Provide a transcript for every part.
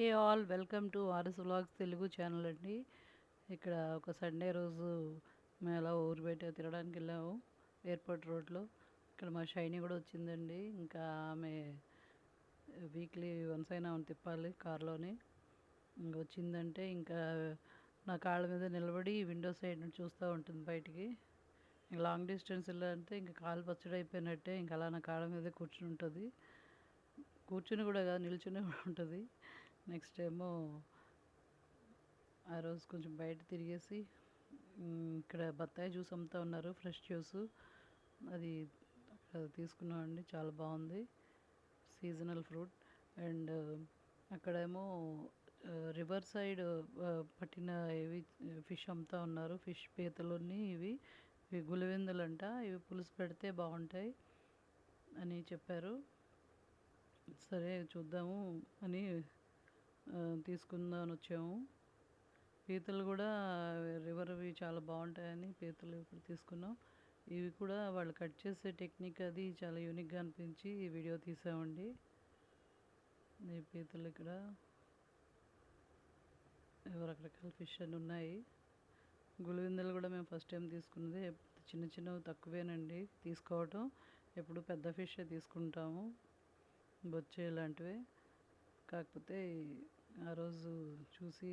Hey all welcome to RS vlogs Telugu channel అండి. ఇక్కడ ఒక సండే రోజు మేము అలా ఊరు బయట తిరగడానికి వెళ్ళాము ఎయిర్పోర్ట్ రోడ్లో. ఇక్కడ మా షైనీ కూడా వచ్చిందండి. ఇంకా ఆమె వీక్లీ వన్స్ అయినా ఆమె తిప్పాలి కార్లోనే. ఇంక వచ్చిందంటే ఇంకా నా కాళ్ళ మీద నిలబడి విండో సైడ్ నుంచి చూస్తూ ఉంటుంది బయటికి. లాంగ్ డిస్టెన్స్ వెళ్ళాలంటే ఇంకా కాలు పచ్చడి అయిపోయినట్టే ఇంకా అలా నా కాళ్ళ మీద కూర్చుని ఉంటుంది. కూర్చుని కూడా కాదు నిల్చుని కూడా ఉంటుంది. నెక్స్ట్ ఏమో ఆ రోజు కొంచెం బయట తిరిగేసి ఇక్కడ బత్తాయి జ్యూస్ అమ్ముతా ఉన్నారు ఫ్రెష్ జ్యూస్. అది అక్కడ తీసుకున్నామండి చాలా బాగుంది. Seasonal fruit. అండ్ అక్కడేమో రివర్ సైడ్ పట్టిన ఇవి ఫిష్ అమ్ముతా ఉన్నారు. ఫిష్ పీతలుని ఇవి ఇవి గులివెందులంట. ఇవి పులుసు పెడితే బాగుంటాయి అని చెప్పారు. సరే చూద్దాము అని తీసుకుందామని వచ్చాము. పీతలు కూడా రివర్వి చాలా బాగుంటాయని పీతలు ఇప్పుడు తీసుకున్నాం. ఇవి కూడా వాళ్ళు కట్ చేసే టెక్నిక్ అది చాలా యూనిక్గా అనిపించి ఈ వీడియో తీసామండి. ఈ పీతలు ఇక్కడ రకరకాల ఫిష్ అని ఉన్నాయి. గులివిందలు కూడా మేము ఫస్ట్ టైం తీసుకున్నది. చిన్న చిన్నవి తక్కువేనండి తీసుకోవటం. ఎప్పుడు పెద్ద ఫిష్ తీసుకుంటాము. బొచ్చే ఇలాంటివి. కాకపోతే ఆ రోజు చూసి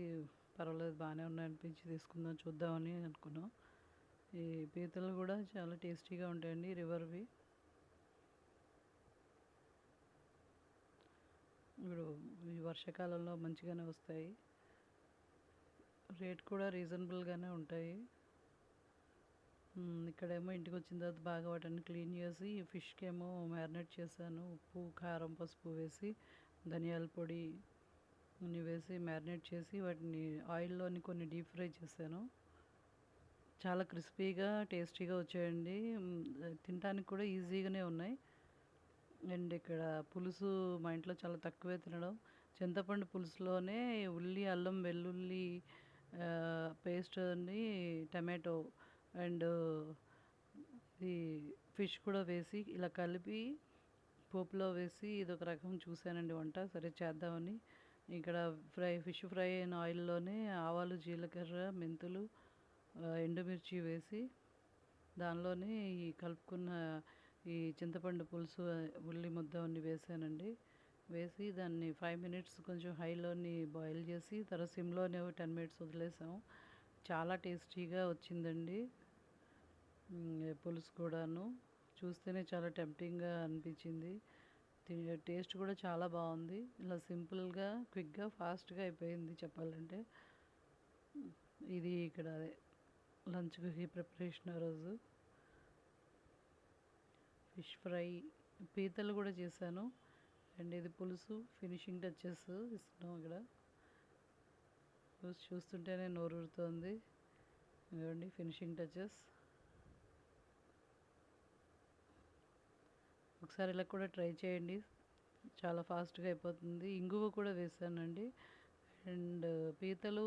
పర్వాలేదు బాగానే ఉన్నాయి అనిపించి తీసుకుందాం చూద్దామని అనుకున్నాం. ఈ పీతలు కూడా చాలా టేస్టీగా ఉంటాయండి రివర్వి. ఇప్పుడు ఈ వర్షాకాలంలో మంచిగానే వస్తాయి. రేట్ కూడా రీజనబుల్గానే ఉంటాయి. ఇక్కడేమో ఇంటికి వచ్చిన తర్వాత బాగా వాటిని క్లీన్ చేసి ఫిష్కి ఏమో మ్యారినేట్ చేశాను ఉప్పు కారం పసుపు వేసి ధనియాల పొడి అన్ని వేసి మ్యారినేట్ చేసి వాటిని ఆయిల్లోని కొన్ని డీప్ ఫ్రై చేశాను. చాలా క్రిస్పీగా టేస్టీగా వచ్చాయండి. తినడానికి కూడా ఈజీగానే ఉన్నాయి. అండ్ ఇక్కడ పులుసు మా ఇంట్లో చాలా తక్కువే తినడం. చింతపండు పులుసులోనే ఉల్లి అల్లం వెల్లుల్లి పేస్ట్ అని టమాటో అండ్ ఈ ఫిష్ కూడా వేసి ఇలా కలిపి పోపులో వేసి ఇది ఒక రకం చూశానండి వంట. సరే చేద్దామని. ఇక్కడ ఫ్రై ఫిష్ ఫ్రై అయిన ఆయిల్లోనే ఆవాలు జీలకర్ర మెంతులు ఎండుమిర్చి వేసి దానిలోనే ఈ కలుపుకున్న ఈ చింతపండు పులుసు ఉల్లి ముద్ద అన్ని వేసానండి. వేసి దాన్ని ఫైవ్ మినిట్స్ కొంచెం హైలోని బాయిల్ చేసి తర్వాత సిమ్లోనే టెన్ మినిట్స్ వదిలేసాము చాలా టేస్టీగా వచ్చిందండి పులుసు కూడాను. చూస్తేనే చాలా టెంప్టింగ్గా అనిపించింది. టేస్ట్ కూడా చాలా బాగుంది. ఇలా సింపుల్గా క్విక్గా ఫాస్ట్గా అయిపోయింది చెప్పాలంటే. ఇది ఇక్కడ అదే లంచ్కి ప్రిపరేషన్ ఆ రోజు. ఫిష్ ఫ్రై పీతలు కూడా చేశాను. అండ్ ఇది పులుసు ఫినిషింగ్ టచెస్ ఇస్తున్నాం ఇక్కడ. చూస్తుంటేనే నోరుతోంది ఇవ్వండి ఫినిషింగ్ టచెస్. ఒకసారి ఇలా కూడా ట్రై చేయండి. చాలా ఫాస్ట్గా అయిపోతుంది. ఇంగువ కూడా వేసానండి. అండ్ పీతలు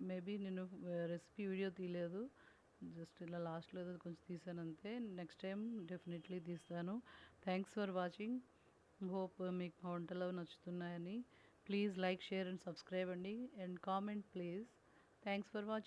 మేబీ నేను రెసిపీ వీడియో తీయలేదు. జస్ట్ ఇలా లాస్ట్లో ఏదో కొంచెం తీసాను అంతే. నెక్స్ట్ టైం డెఫినెట్లీ తీస్తాను. Thanks for watching. హోప్ మీకు మా వంటలు నచ్చుతున్నాయని. Please like share and subscribe అండి. And comment please. Thanks for watching.